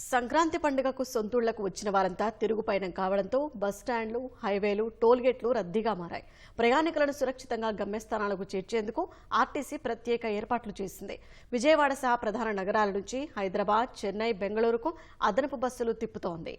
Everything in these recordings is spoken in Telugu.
సంక్రాంతి పండుగకు సొంతూళ్ళకు వచ్చిన వారంతా తిరుగుపయనం కావడంతో బస్ స్టాండ్లు హైవేలు టోల్గేట్లు రద్దీగా మారాయి. ప్రయాణికులను సురక్షితంగా గమ్యస్థానాలకు చేర్చేందుకు ఆర్టీసీ ప్రత్యేక ఏర్పాట్లు చేసింది. విజయవాడ సహా ప్రధాన నగరాల నుంచి హైదరాబాద్ చెన్నై బెంగళూరుకు అదనపు బస్సులు తిప్పుతోంది.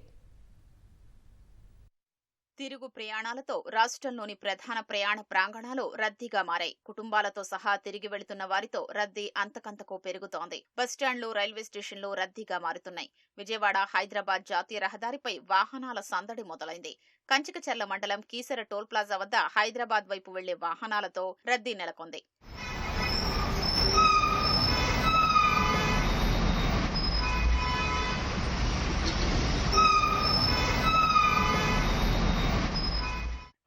తిరుగు ప్రయాణాలతో రాష్ట్రంలోని ప్రధాన ప్రయాణ ప్రాంగణాలు రద్దీగా మారాయి. కుటుంబాలతో సహా తిరిగి వెళుతున్న వారితో రద్దీ అంతకంతకు పెరుగుతోంది. బస్టాండ్లు రైల్వే స్టేషన్లు రద్దీగా మారుతున్నాయి. విజయవాడ హైదరాబాద్ జాతీయ రహదారిపై వాహనాల సందడి మొదలైంది. కంచికచర్ల మండలం కీసర టోల్ ప్లాజా వద్ద హైదరాబాద్ వైపు వెళ్ళే వాహనాలతో రద్దీ నెలకొంది.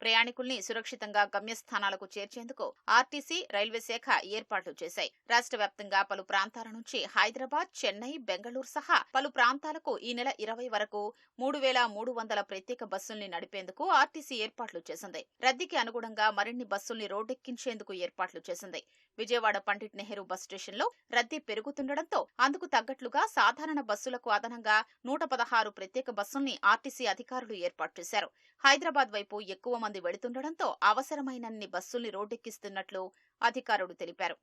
ప్రయాణికుల్ని సురక్షితంగా గమ్యస్థానాలకు చేర్చేందుకు ఆర్టీసీ రైల్వే శాఖ ఏర్పాట్లు చేశాయి. రాష్ట్ర వ్యాప్తంగా పలు ప్రాంతాల నుంచి హైదరాబాద్ చెన్నై బెంగళూరు సహా పలు ప్రాంతాలకు ఈ నెల ఇరవై వరకు మూడు వేల మూడు వందల ప్రత్యేక బస్సుల్ని నడిపేందుకు ఆర్టీసీ ఏర్పాట్లు చేసింది. రద్దీకి అనుగుణంగా మరిన్ని బస్సుల్ని రోడ్డెక్కించేందుకు ఏర్పాట్లు చేసింది. విజయవాడ పండిట్ నెహ్రూ బస్ స్టేషన్లో రద్దీ పెరుగుతుండటంతో అందుకు తగ్గట్లుగా సాధారణ బస్సులకు అదనంగా నూట పదహారు ప్రత్యేక బస్సుల్ని ఆర్టీసీ అధికారులు ఏర్పాటు చేశారు. హైదరాబాద్ వైపు ఎక్కువ మంది వెళుతుండటంతో అవసరమైనన్ని బస్సుల్ని రోడ్డెక్కిస్తున్నట్లు అధికారులు తెలిపారు.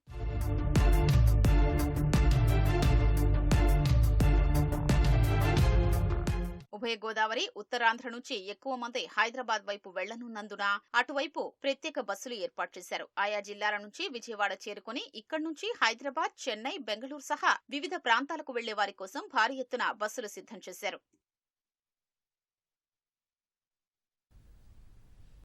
ఉభయ గోదావరి ఉత్తరాంధ్ర నుంచి ఎక్కువ మంది హైదరాబాద్ వైపు వెళ్ళనున్నందున అటువైపు ప్రత్యేక బస్సులు ఏర్పాటు చేశారు. ఆయా జిల్లాల నుంచి విజయవాడ చేరుకుని ఇక్కడి నుంచి హైదరాబాద్ చెన్నై బెంగళూరు సహా వివిధ ప్రాంతాలకు వెళ్ళే వారి కోసం భారీ ఎత్తున బస్సులు సిద్ధం చేశారు.